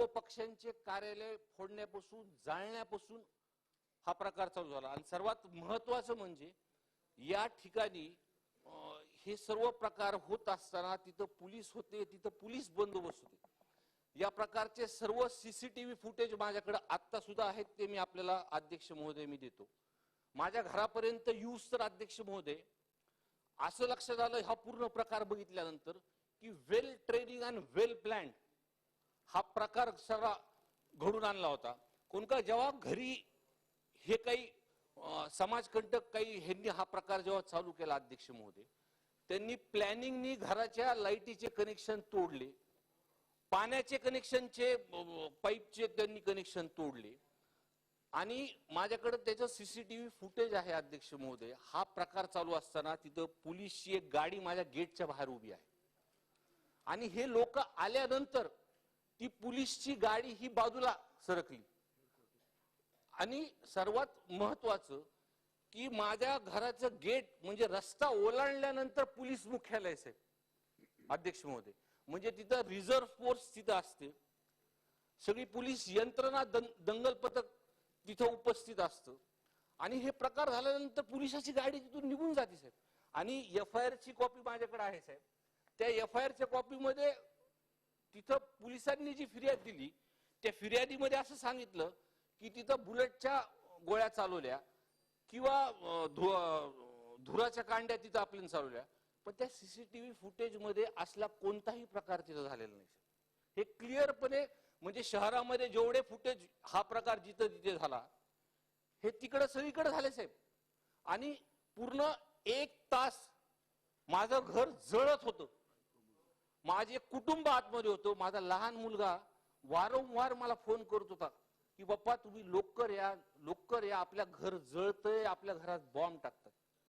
सर्व पक्षांचे कार्यालय फोडण्यापासून जाळण्यापासून हा प्रकार चालू झाला. आणि सर्वात महत्वाचं म्हणजे या ठिकाणी हे सर्व प्रकार होत असताना तिथं पोलीस होते तिथं पोलीस बंदोबस्त होते. या प्रकारचे सर्व सीसीटीव्ही फुटेज माझ्याकडे आत्ता सुद्धा आहेत ते मी आपल्याला अध्यक्ष महोदय मी देतो. माझ्या घरापर्यंत यूज तर अध्यक्ष महोदय. असं लक्षात आलं हा पूर्ण प्रकार बघितल्यानंतर की well training and well planned हा प्रकार सगळा घडून आणला होता. कोण का जेव्हा घरी हे काही समाजकंटक काही ह्यांनी हा प्रकार जेव्हा चालू केला अध्यक्ष महोदय त्यांनी प्लॅनिंगनी घराच्या लाईटीचे कनेक्शन तोडले. पाण्याचे कनेक्शनचे पाईपचे त्यांनी कनेक्शन तोडले. आणि माझ्याकडे त्याचं सीसीटीव्ही फुटेज आहे अध्यक्ष महोदय. हा प्रकार चालू असताना तिथं पोलीसची एक गाडी माझ्या गेटच्या बाहेर उभी आहे. आणि हे लोक आल्यानंतर ती पोलीसची गाडी ही बाजूला सरकली. आणि सर्वात महत्वाचं की माझ्या घराचं गेट म्हणजे रस्ता ओलांडल्यानंतर पोलीस मुख्यालय साहेब अध्यक्ष महोदय. म्हणजे तिथं रिझर्व्ह फोर्स तिथं असते. सगळी पोलीस यंत्रणा दंगल पथक तिथं उपस्थित असतं. आणि हे प्रकार झाल्यानंतर पोलिसाची गाडी तिथून निघून जाते साहेब. आणि एफ आय आरची कॉपी माझ्याकडे आहे साहेब. त्या एफ आय आरच्या कॉपीमध्ये तिथं पोलिसांनी जी फिर्याद दिली त्या फिर्यादीमध्ये असं सांगितलं की तिथं बुलेटच्या गोळ्या चालवल्या किंवा धु- धुराच्या कांड्या तिथं आपल्याला चालवल्या पण त्या सीसीटीव्ही फुटेजमध्ये असला कोणताही प्रकार तिथं झालेला नाही. हे क्लिअरपणे म्हणजे शहरामध्ये जेवढे फुटेज हा प्रकार जिथं तिथे झाला हे तिकडं सगळीकडे झाले साहेब. आणि पूर्ण एक तास माझं घर जळत होतं. माझे कुटुंब आतमध्ये होतो. माझा लहान मुलगा वारंवार मला फोन करत होता की बाप्पा तुम्ही लोकर या लोकर या. आपल्या घर जळतंय. आपल्या घरात बॉम्ब टाकतात.